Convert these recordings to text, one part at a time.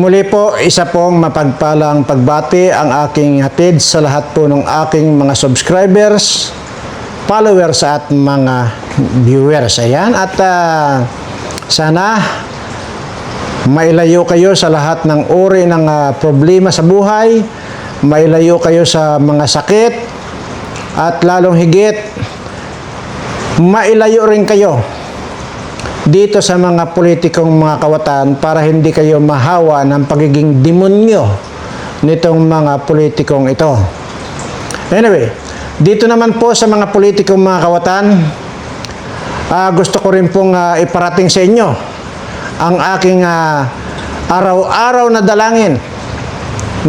Muli po, isa pong mapagpalang pagbati ang aking hatid sa lahat po ng aking mga subscribers, followers at mga viewers. Ayan, at ah, sana mailayo kayo sa lahat ng uri ng ah, problema sa buhay, mailayo kayo sa mga sakit, at lalong higit, mailayo rin kayo dito sa mga politikong mga kawatan para hindi kayo mahawa ng pagiging demonyo nitong mga politikong ito. Anyway, dito naman po sa mga politikong mga kawatan, ah, gusto ko rin pong ah, iparating sa inyo ang aking ah, araw-araw na dalangin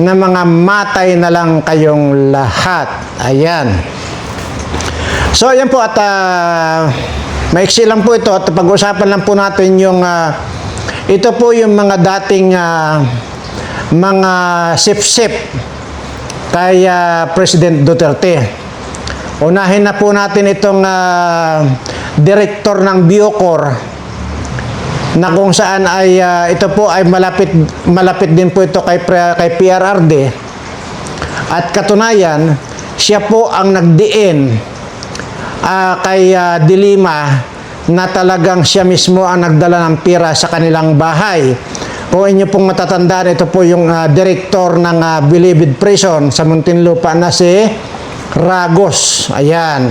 na mga matay na lang kayong lahat. Ayan. So, ayan po at ah, maiksi lang po ito at pag-usapan lang po natin yung ah, ito po yung mga dating ah, mga sip-sip kay ah, President Duterte. Unahin na po natin itong ah, direktor ng Biocor na kung saan ay ah, ito po ay malapit malapit din po ito kay kay PRRD at katunayan siya po ang nagdiin ah, kay ah, Dilima na talagang siya mismo ang nagdala ng pira sa kanilang bahay. Kung inyo pong matatandaan, ito po yung ah, direktor ng uh, Bilibid Prison sa Muntinlupa na si Ragos. Ayan.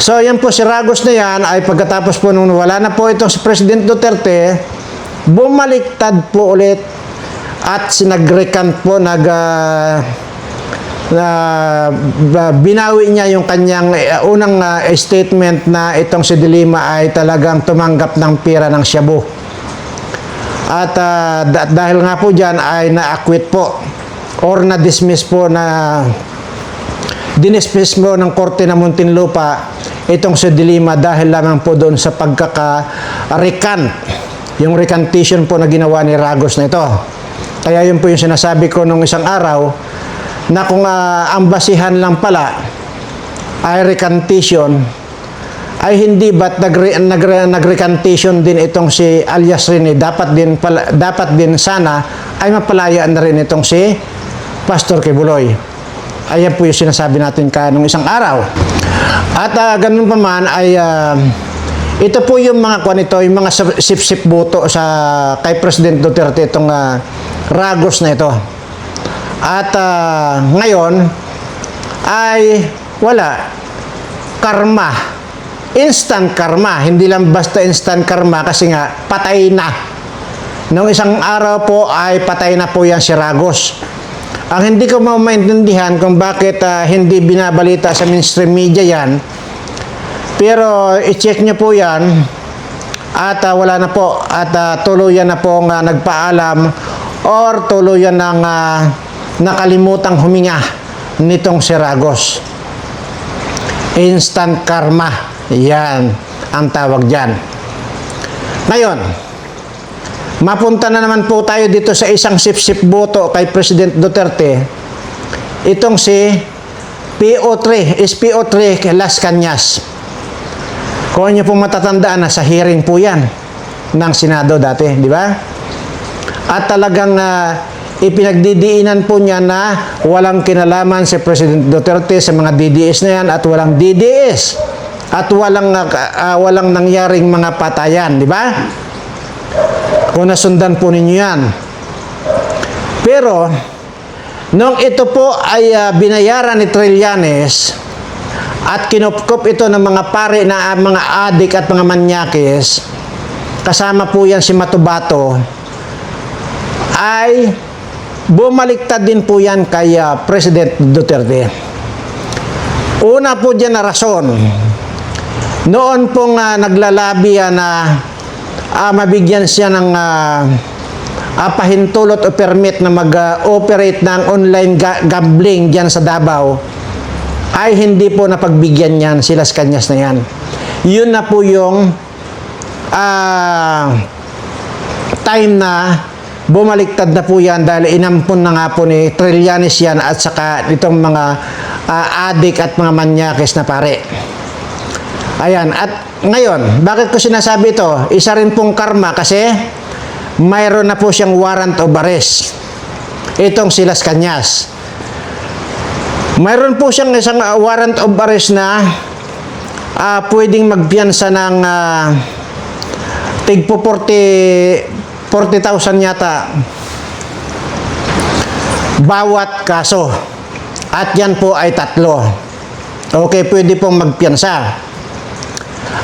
So, yan po si Ragos na yan ay pagkatapos po nung wala na po itong si President Duterte, bumaliktad po ulit at sinagrecant po nag ah, na ba- binawi niya yung kanyang eh, unang ah, statement na itong si Dilima ay talagang tumanggap ng pira ng Shabu. At da- dahil nga po dyan ay na-acquit po or na-dismiss po na dinismiss mo ng korte ng Muntinlupa itong si Dilima dahil lamang po doon sa pagkaka-recant yung recantation po na ginawa ni Ragos na ito. Kaya yun po yung sinasabi ko nung isang araw na kung ah, ang lang pala ay recantation ay hindi ba't nagre, nagre, nagrecantation din itong si alias Rene dapat din pala, dapat din sana ay mapalaya na rin itong si Pastor Kibuloy. Ayan po yung sinasabi natin ka nung isang araw. At ah, ganun pa man ay ah, ito po yung mga kwan ito, yung mga sip- sip-sip boto sa kay President Duterte itong ah, Ragos na ito. At ah, ngayon ay wala karma. Instant karma, hindi lang basta instant karma kasi nga patay na. Nung isang araw po ay patay na po yan si Ragos. Ang hindi ko maintindihan kung bakit ah, hindi binabalita sa mainstream media yan, pero i-check nyo po yan at ah, wala na po at ah, tuluyan na po nga nagpaalam or tuluyan ng ah, nakalimutang huminga nitong si Ragos. Instant karma. Yan ang tawag dyan. Ngayon, mapunta na naman po tayo dito sa isang sip-sip boto kay President Duterte. Itong si PO3, is PO3 Las Cañas. Kung inyo pong matatandaan, nasa hearing po yan ng Senado dati, di ba? At talagang ah, ipinagdidiinan po niya na walang kinalaman si President Duterte sa mga DDS na yan at walang DDS at walang ah, walang nangyaring mga patayan, di ba? Kung nasundan po ninyo yan. Pero, nung ito po ay ah, binayaran ni Trillanes at kinupkup ito ng mga pare na ah, mga adik at mga manyakis, kasama po yan si Matubato, ay bumaliktad din po yan kay ah, President Duterte. Una po dyan na rason, noon pong ah, naglalabi yan na ah, mabigyan siya ng ah, ah, pahintulot o permit na mag-operate ng online ga- gambling dyan sa Davao, ay hindi po napagbigyan yan sila sa kanyas na yan. Yun na po yung ah, time na bumaliktad na po yan dahil inampun na nga po ni Trillanes yan at saka itong mga ah, adik at mga manyakis na pare. Ayan, at ngayon, bakit ko sinasabi ito? Isa rin pong karma kasi mayroon na po siyang warrant of arrest. Itong si Las Cañas. Mayroon po siyang isang ah, warrant of arrest na ah, pwedeng magpiyansa ng uh, tigpo 40 40,000 yata bawat kaso. At yan po ay tatlo. Okay, pwede pong magpiyansa.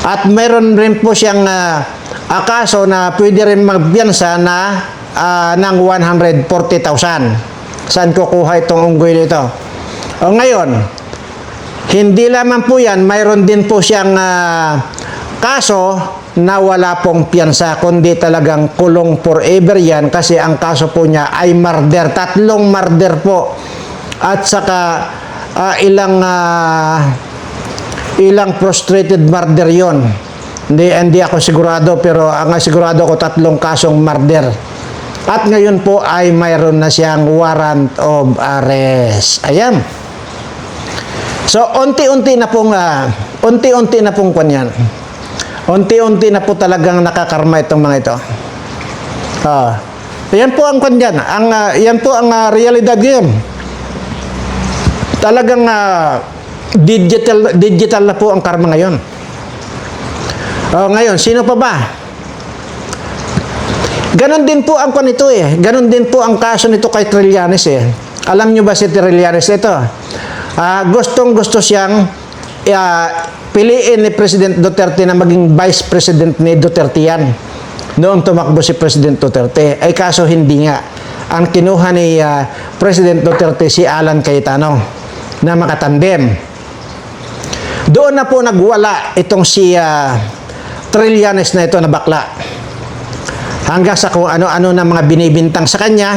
At mayroon rin po siyang ah, ah, kaso na pwede rin magpiyansa na ah, ng 140,000. Saan kukuha itong unggoy nito? O ngayon, hindi lamang po yan, mayroon din po siyang ah, kaso na wala pong piyansa, kundi talagang kulong forever yan kasi ang kaso po niya ay murder. Tatlong murder po. At saka ah, ilang ah, ilang frustrated murder yon. Hindi, hindi ako sigurado pero ang sigurado ko tatlong kasong murder. At ngayon po ay mayroon na siyang warrant of arrest. Ayan. So, unti-unti na pong, ah, unti-unti na pong kanyan. Unti-unti na po talagang nakakarma itong mga ito. Ah. yan po ang kanyan. Ang, ah, yan po ang ah, realidad ngayon. Talagang ah, digital, digital na po ang karma ngayon. Oh, ngayon, sino pa ba? Ganon din po ang kanito eh. Ganon din po ang kaso nito kay Trillanes eh. Alam nyo ba si Trillanes ito? Ah, gustong gusto siyang ah, piliin ni President Duterte na maging Vice President ni Duterte yan. Noong tumakbo si President Duterte. Ay kaso hindi nga. Ang kinuha ni ah, President Duterte si Alan Cayetano na makatandem. Doon na po nagwala itong si ah, Trillanes na ito na bakla hanggang sa kung ano-ano na mga binibintang sa kanya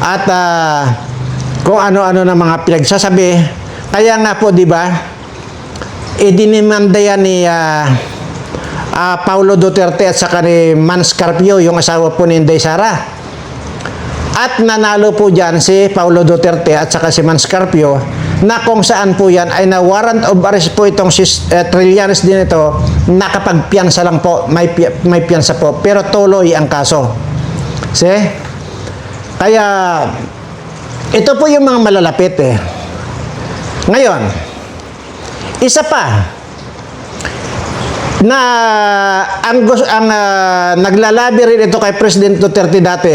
at ah, kung ano-ano na mga pinagsasabi. Kaya nga po, di ba, idinimanda yan ni ah, ah, Paulo Duterte at saka ni Mans Carpio, yung asawa po ni Inday Sara. At nanalo po dyan si Paulo Duterte at saka si Mans Carpio na kung saan po yan ay na warrant of arrest po itong si uh, Trillanes din ito nakapagpiyansa lang po, may, may piyansa po, pero tuloy ang kaso. See? Kaya, ito po yung mga malalapit eh. Ngayon, isa pa, na ang, ang ah, naglalabi rin ito kay President Duterte dati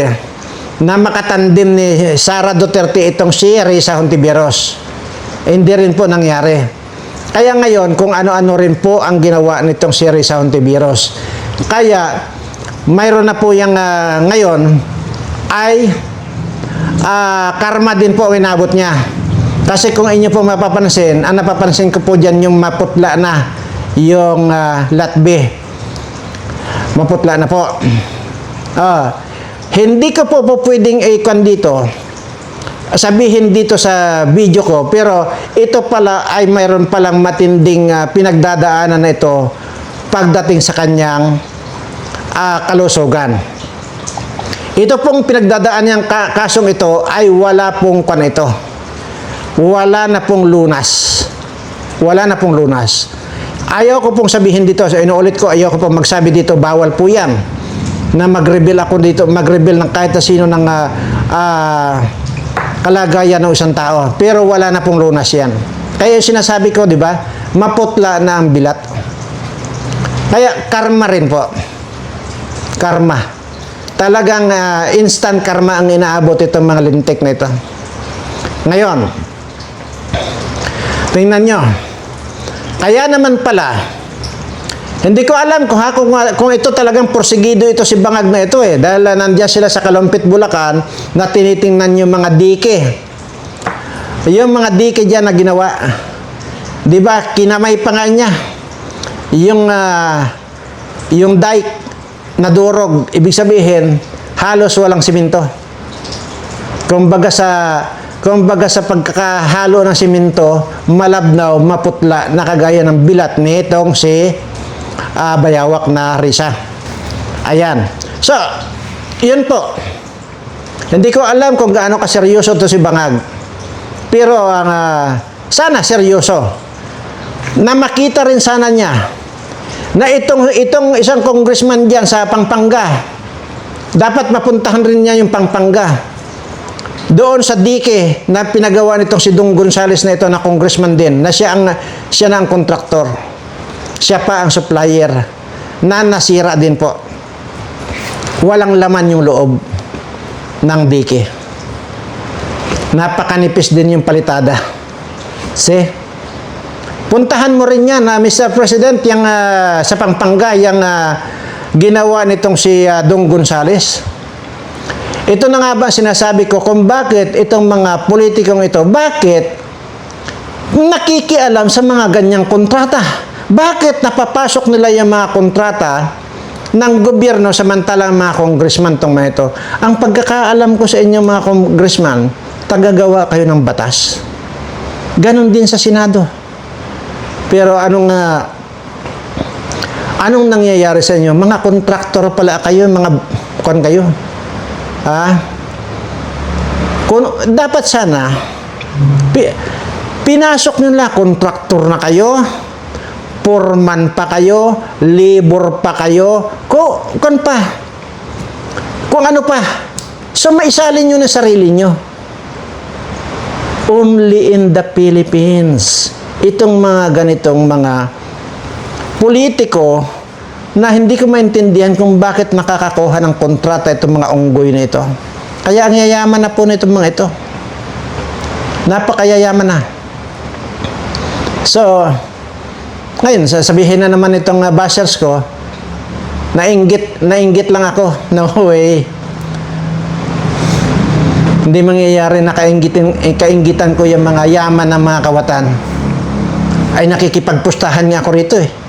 na makatandem ni Sara Duterte itong si Risa Hontiveros. Eh, hindi rin po nangyari. Kaya ngayon, kung ano-ano rin po ang ginawa nitong si Risa Hontiveros. Kaya, mayroon na po yung ah, ngayon ay ah, karma din po ang inabot niya. Kasi kung inyo po mapapansin, ang napapansin ko po dyan yung maputla na yung uh, latbe. Maputla na po. Ah, hindi ko po po pwedeng ikon dito sabihin dito sa video ko pero ito pala ay mayroon palang matinding ah, pinagdadaanan na ito pagdating sa kanyang ah, kalusugan. Ito pong pinagdadaan niyang ka- kasong ito ay wala pong kan ito. Wala na pong lunas. Wala na pong lunas. Ayaw ko pong sabihin dito, so inuulit ko, ayaw ko pong magsabi dito, bawal po yan. Na mag-reveal ako dito, mag-reveal ng kahit na sino ng ah, ah, kalagayan ng isang tao. Pero wala na pong lunas yan. Kaya yung sinasabi ko, di ba, maputla na ang bilat. Kaya karma rin po. Karma. Talagang ah, instant karma ang inaabot itong mga lintik na ito. Ngayon, tingnan nyo. Kaya naman pala, hindi ko alam kung, ha, kung, kung ito talagang porsigido ito si Bangag na ito eh. Dahil uh, nandiyan sila sa Kalumpit, Bulacan na tinitingnan yung mga dike. Yung mga dike dyan na ginawa. Di ba, kinamay pa nga niya. Yung, ah, yung dike na durog, ibig sabihin, halos walang siminto. Kumbaga sa kumbaga sa pagkakahalo ng simento, malabnaw, maputla, nakagaya ng bilat nitong si ah, bayawak na risa. Ayan. So, yun po. Hindi ko alam kung gaano kaseryoso to si Bangag. Pero ang ah, sana seryoso. Na makita rin sana niya na itong itong isang congressman diyan sa Pampanga Dapat mapuntahan rin niya yung Pampanga. Doon sa dike na pinagawa nitong si Dung Gonzales na ito na congressman din, na siya ang siya na ang kontraktor. Siya pa ang supplier na nasira din po. Walang laman yung loob ng dike. Napakanipis din yung palitada. See? Puntahan mo rin yan, na Mr. President, yung ah, sa Pampanga, yung ah, ginawa nitong si ah, Dong Gonzales. Ito na nga ba sinasabi ko kung bakit itong mga politikong ito, bakit nakikialam sa mga ganyang kontrata? Bakit napapasok nila yung mga kontrata ng gobyerno samantalang mga congressman tong mga ito? Ang pagkakaalam ko sa inyo mga congressman, tagagawa kayo ng batas. Ganon din sa Senado. Pero anong nga anong nangyayari sa inyo? Mga kontraktor pala kayo, mga kon kayo. Ha? Kung, dapat sana pi, pinasok nila kontraktor na kayo, foreman pa kayo, labor pa kayo, kung, kung pa, kung ano pa. So maisalin nyo na sarili nyo. Only in the Philippines. Itong mga ganitong mga politiko na hindi ko maintindihan kung bakit nakakakuha ng kontrata itong mga unggoy na ito. Kaya ang yayaman na po nitong mga ito. Napakayayaman na. So, ngayon, sasabihin na naman itong uh, bashers ko, nainggit, nainggit lang ako. No way. Hindi mangyayari na kainggitin, eh, kainggitan ko yung mga yaman ng mga kawatan. Ay nakikipagpustahan nga ako rito eh.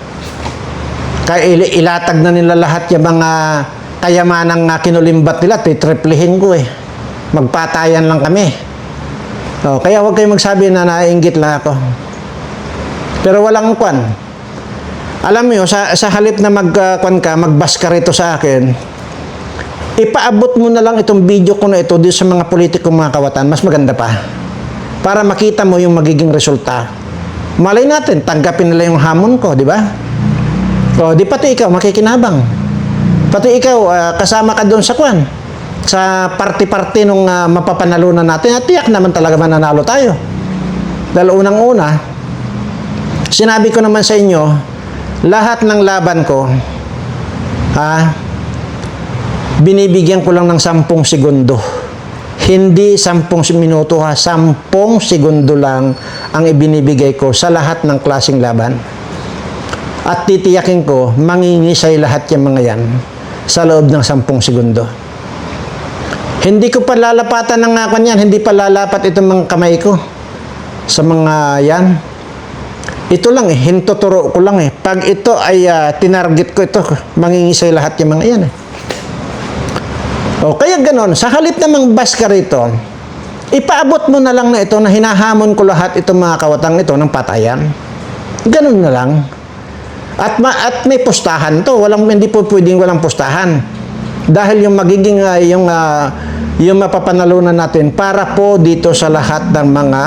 Kaya il- ilatag na nila lahat yung mga kayamanang uh, kinulimbat nila, titriplihin ko eh. Magpatayan lang kami. Oh, kaya huwag kayong magsabi na naiinggit lang ako. Pero walang kwan. Alam mo sa, sa halip na magkwan ka, magbas rito sa akin, ipaabot mo na lang itong video ko na ito dito sa mga politikong mga kawatan, mas maganda pa. Para makita mo yung magiging resulta. Malay natin, tanggapin nila yung hamon ko, di ba? O, di pati ikaw, makikinabang. Pati ikaw, ah, kasama ka doon sa kwan. Sa party-party nung ah, mapapanalunan natin, at tiyak naman talaga mananalo tayo. Dahil unang-una, sinabi ko naman sa inyo, lahat ng laban ko, ha, binibigyan ko lang ng sampung segundo. Hindi sampung minuto ha, sampung segundo lang ang ibinibigay ko sa lahat ng klaseng laban. At titiyakin ko, mangingisay lahat yung mga yan sa loob ng sampung segundo. Hindi ko pa lalapatan ng nga yan, hindi pa lalapat itong mga kamay ko sa mga yan. Ito lang eh, hintuturo ko lang eh. Pag ito ay ah, tinarget ko ito, mangingisay lahat yung mga yan eh. O kaya ganon, sa halip namang bas ka rito, ipaabot mo na lang na ito na hinahamon ko lahat itong mga kawatang ito ng patayan. Ganon na lang. At, ma- at may pustahan to. Walang, hindi po pwedeng walang pustahan. Dahil yung magiging, ah, yung, ah, yung mapapanalunan natin para po dito sa lahat ng mga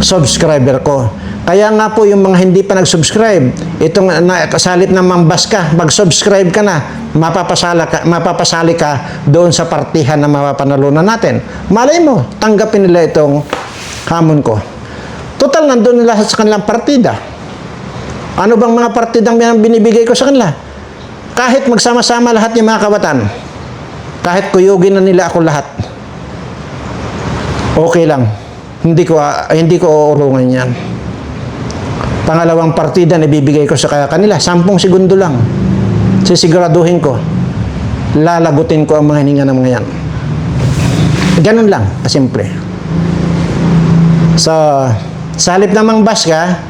subscriber ko. Kaya nga po yung mga hindi pa nag-subscribe, itong na, kasalit na mambas ka, mag-subscribe ka na, mapapasala ka, mapapasali ka doon sa partihan na mapapanalunan natin. Malay mo, tanggapin nila itong hamon ko. Total, nandun nila sa kanilang partida. Ano bang mga partidang binibigay ko sa kanila? Kahit magsama-sama lahat yung mga kabatan, kahit kuyugin na nila ako lahat, okay lang. Hindi ko, ah, hindi ko uurungan yan. Pangalawang partida na ibibigay ko sa kanila, sampung segundo lang. Sisiguraduhin ko, lalagutin ko ang mga hininga ng mga yan. Ganun lang, kasimple. So, sa halip namang bas ka,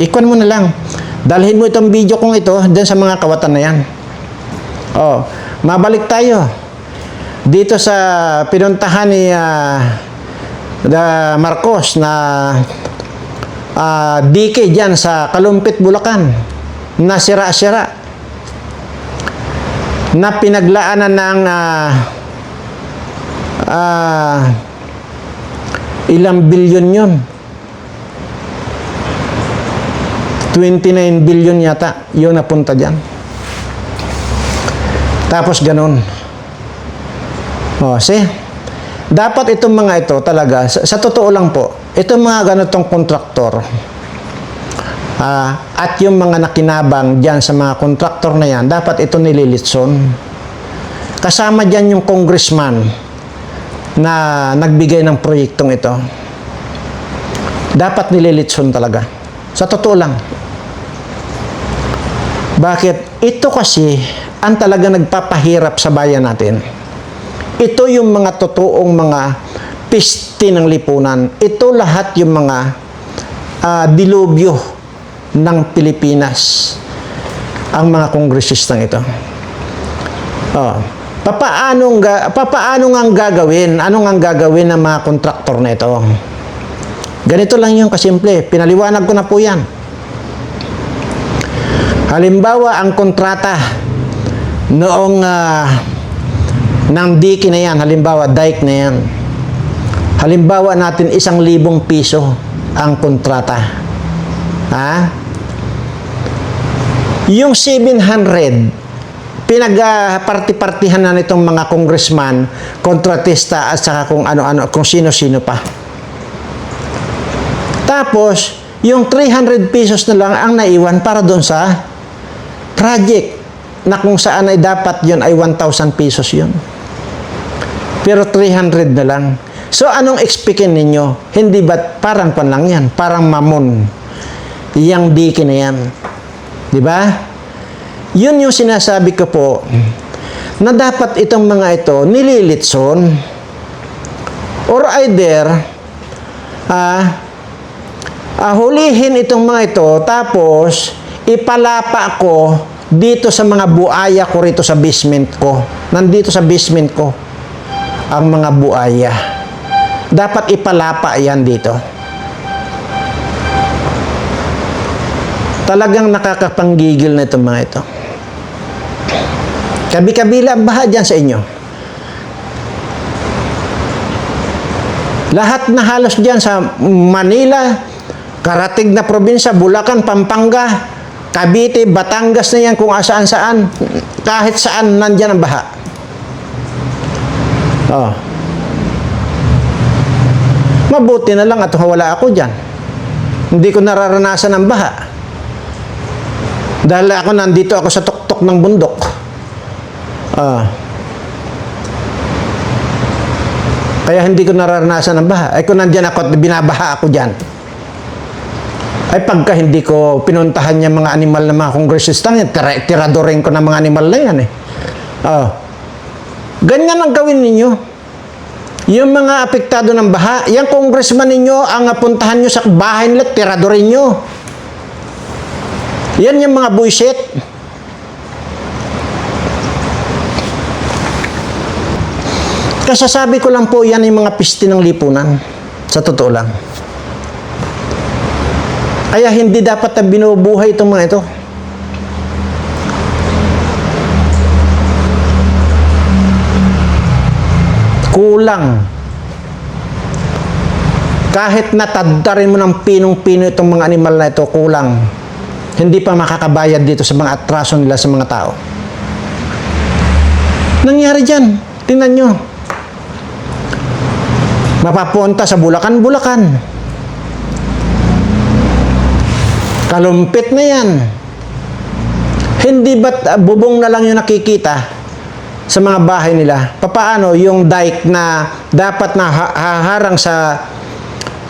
ikon mo na lang. Dalhin mo itong video kong ito dyan sa mga kawatan na yan. Oh, mabalik tayo. Dito sa pinuntahan ni ah, the Marcos na ah, DK dyan sa Kalumpit, Bulacan na sira-sira na pinaglaanan ng ah, ah, ilang bilyon yun 29 billion yata yung napunta dyan Tapos ganun. O, see? Dapat itong mga ito talaga, sa, sa totoo lang po, itong mga ganitong kontraktor, ah, at yung mga nakinabang dyan sa mga kontraktor na yan, dapat ito nililitson. Kasama dyan yung congressman na nagbigay ng proyektong ito. Dapat nililitson talaga. Sa totoo lang. Bakit? Ito kasi ang talaga nagpapahirap sa bayan natin. Ito yung mga totoong mga piste ng lipunan. Ito lahat yung mga ah, dilubyo ng Pilipinas. Ang mga kongresistang ito. Oh. Papaano nga papaano nga ang gagawin? Ano nga ang gagawin ng mga kontraktor na ito? Ganito lang yung kasimple. Pinaliwanag ko na po yan. Halimbawa, ang kontrata noong ah, ng diki na yan, halimbawa, dike na yan. Halimbawa natin isang libong piso ang kontrata. Ha? Yung 700, pinag-party-partihan na nitong mga congressman, kontratista at saka kung ano-ano, kung sino-sino pa. Tapos, yung 300 pesos na lang ang naiwan para doon sa project na kung saan ay dapat yun ay 1,000 pesos yun. Pero 300 na lang. So, anong expectin ninyo? Hindi ba parang pan lang yan? Parang mamon. Yang diki na yan. Di ba? Yun yung sinasabi ko po na dapat itong mga ito nililitson or either ah ah, hulihin itong mga ito tapos ipalapa ko dito sa mga buaya ko rito sa basement ko. Nandito sa basement ko ang mga buaya. Dapat ipalapa yan dito. Talagang nakakapanggigil na itong mga ito. Kabi-kabila ang baha dyan sa inyo. Lahat na halos dyan sa Manila, karatig na probinsya, Bulacan, Pampanga, Cavite, Batangas na yan kung asaan saan. Kahit saan nandyan ang baha. Oh. Mabuti na lang at wala ako dyan. Hindi ko nararanasan ang baha. Dahil ako nandito ako sa tuktok ng bundok. Ah. Kaya hindi ko nararanasan ang baha. Ay kung nandyan ako at binabaha ako dyan. Ay pagka hindi ko pinuntahan yung mga animal na mga kongresistang, yan, tira, tiradorin ko ng mga animal na yan eh. Oh. Ganyan ang gawin ninyo. Yung mga apektado ng baha, yung congressman ninyo, ang puntahan nyo sa bahay nila, tiradorin nyo. Yan yung mga buisit. Kasasabi ko lang po, yan yung mga piste ng lipunan. Sa totoo lang. Kaya hindi dapat na binubuhay itong mga ito. Kulang. Kahit nataddarin mo ng pinong-pino itong mga animal na ito, kulang. Hindi pa makakabayad dito sa mga atraso nila sa mga tao. Nangyari dyan. Tingnan nyo. Mapapunta sa Bulacan, Bulacan. Kalumpit na yan. Hindi ba't ah, bubong na lang yung nakikita sa mga bahay nila? Papaano yung dike na dapat na ha- haharang sa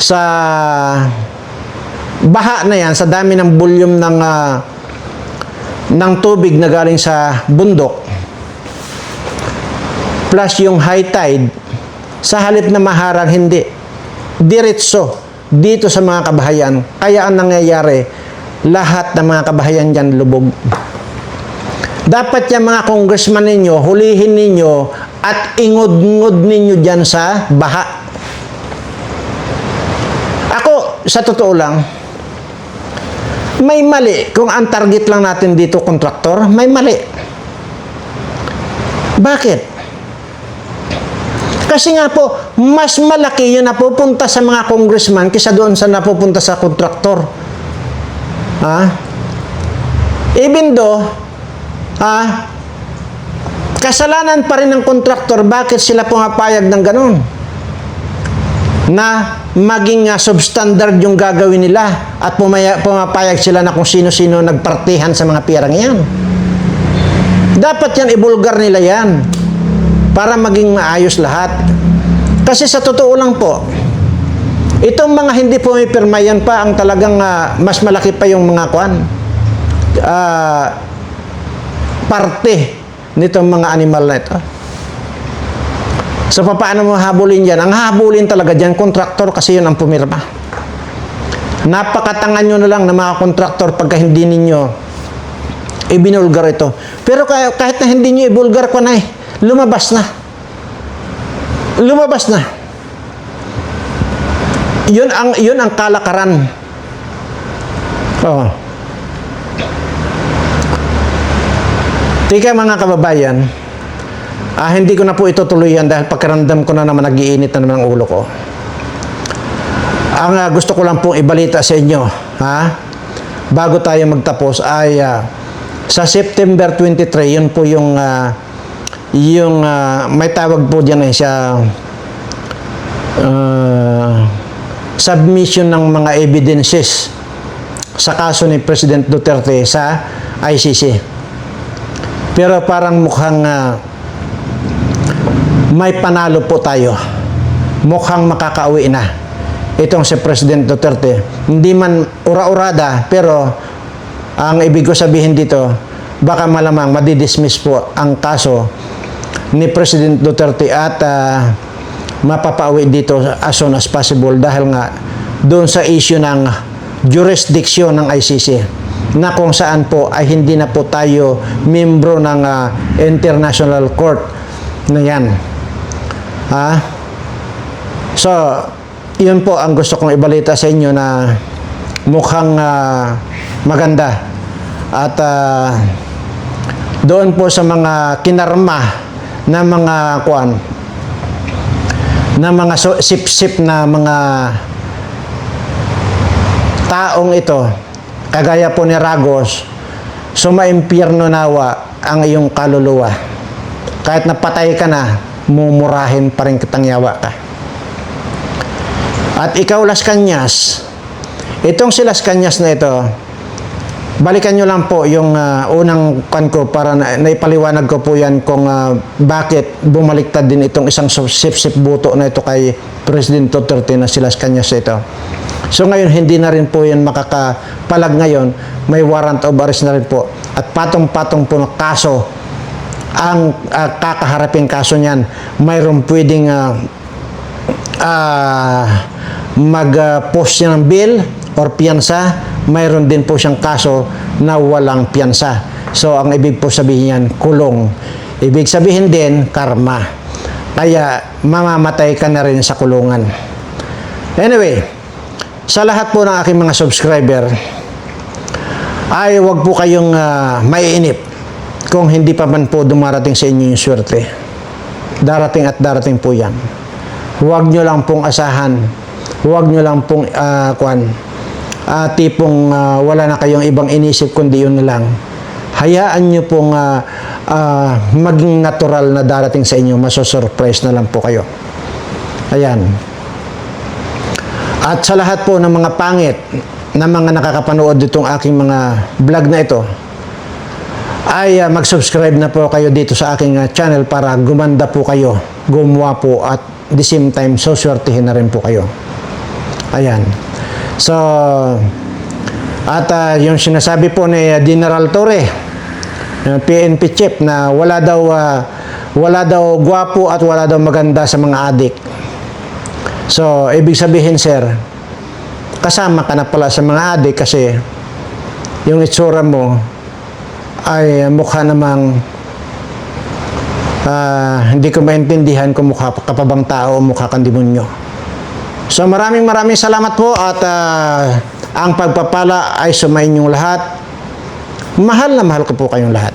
sa baha na yan, sa dami ng volume ng ah, ng tubig na galing sa bundok plus yung high tide sa halip na maharang hindi diretso dito sa mga kabahayan kaya ang nangyayari lahat ng mga kabahayan dyan lubog. Dapat yung mga congressman ninyo hulihin ninyo at ingod-ngod ninyo dyan sa baha. Ako sa totoo lang may mali kung ang target lang natin dito kontraktor. May mali. Bakit? Kasi nga po, mas malaki yung napupunta sa mga congressman kaysa doon sa napupunta sa kontraktor. Ha? Even though, ha, Kasalanan pa rin ng kontraktor, bakit sila pumapayag ng ganun? Na maging uh, substandard yung gagawin nila at pumaya, pumapayag sila na kung sino-sino nagpartihan sa mga pirang yan. Dapat yan, ibulgar nila yan para maging maayos lahat. Kasi sa totoo lang po, itong mga hindi pumipirma yan pa ang talagang ah, mas malaki pa yung mga kwan. Ah, parte nitong mga animal na ito. So, paano mo habulin yan? Ang habulin talaga dyan, kontraktor kasi yun ang pumirma. Napakatangan nyo na lang ng mga kontraktor pagka hindi ninyo ibinulgar ito. Pero kahit na hindi nyo ibulgar ko na eh, lumabas na. Lumabas na. Yun ang, yun ang kalakaran. Oo. Tika mga kababayan, ah, hindi ko na po ito tuluyan dahil pagkaramdam ko na naman nagiinit na naman ang ulo ko. Ang ah, gusto ko lang pong ibalita sa inyo, ha? Bago tayo magtapos ay ah, sa September 23, yun po yung ah, yung ah, may tawag po diyan eh siya ah, submission ng mga evidences sa kaso ni President Duterte sa ICC. Pero parang mukhang ah, may panalo po tayo. Mukhang makakauwi na itong si President Duterte. Hindi man ura-urada, pero ang ibig ko sabihin dito, baka malamang madidismiss po ang kaso ni President Duterte at ah, mapapauwi dito as soon as possible dahil nga doon sa issue ng jurisdiction ng ICC na kung saan po ay hindi na po tayo membro ng ah, International Court na yan. Ha? So, yun po ang gusto kong ibalita sa inyo na mukhang ah, maganda. At ah, doon po sa mga kinarma na mga kuan na mga so- sip-sip na mga taong ito, kagaya po ni Ragos, sumaimpyerno nawa ang iyong kaluluwa. Kahit napatay ka na, mumurahin pa rin kitang yawa ka. At ikaw, Las Cañas, itong si Las Cañas na ito, balikan nyo lang po yung ah, unang kan ko para na, naipaliwanag ko po yan kung ah, bakit bumaliktad din itong isang sip-sip buto na ito kay President Duterte na si Las Cañas ito. So ngayon, hindi na rin po yan makakapalag ngayon. May warrant of arrest na rin po. At patong-patong po na kaso ang ah, kakaharapin kaso niyan. Mayroon pwedeng ah, ah, mag-post siya ng bill or piyansa, mayroon din po siyang kaso na walang piyansa. So, ang ibig po sabihin yan, kulong. Ibig sabihin din, karma. Kaya, mamamatay ka na rin sa kulungan. Anyway, sa lahat po ng aking mga subscriber, ay wag po kayong ah, maiinip kung hindi pa man po dumarating sa inyo yung swerte. Darating at darating po yan. Huwag nyo lang pong asahan. Huwag nyo lang pong ah, kwan, ah, tipong ah, wala na kayong ibang inisip kundi yun lang. Hayaan nyo pong ah, ah, maging natural na darating sa inyo. Masosurprise na lang po kayo. Ayan. At sa lahat po ng mga pangit na mga nakakapanood ditong aking mga vlog na ito, ay ah, mag-subscribe na po kayo dito sa aking ah, channel para gumanda po kayo, gumawa po at the same time suswertihin na rin po kayo. Ayan. So, at ah, yung sinasabi po ni ah, General Torre, uh, PNP chief na wala daw ah, wala daw gwapo at wala daw maganda sa mga adik. So, ibig sabihin, sir, kasama ka na pala sa mga adik kasi yung itsura mo ay mukha namang ah, hindi ko maintindihan kung mukha ka pa bang tao o mukha kang demonyo. So maraming maraming salamat po at ah, ang pagpapala ay sumayin yung lahat. Mahal na mahal ko po kayong lahat.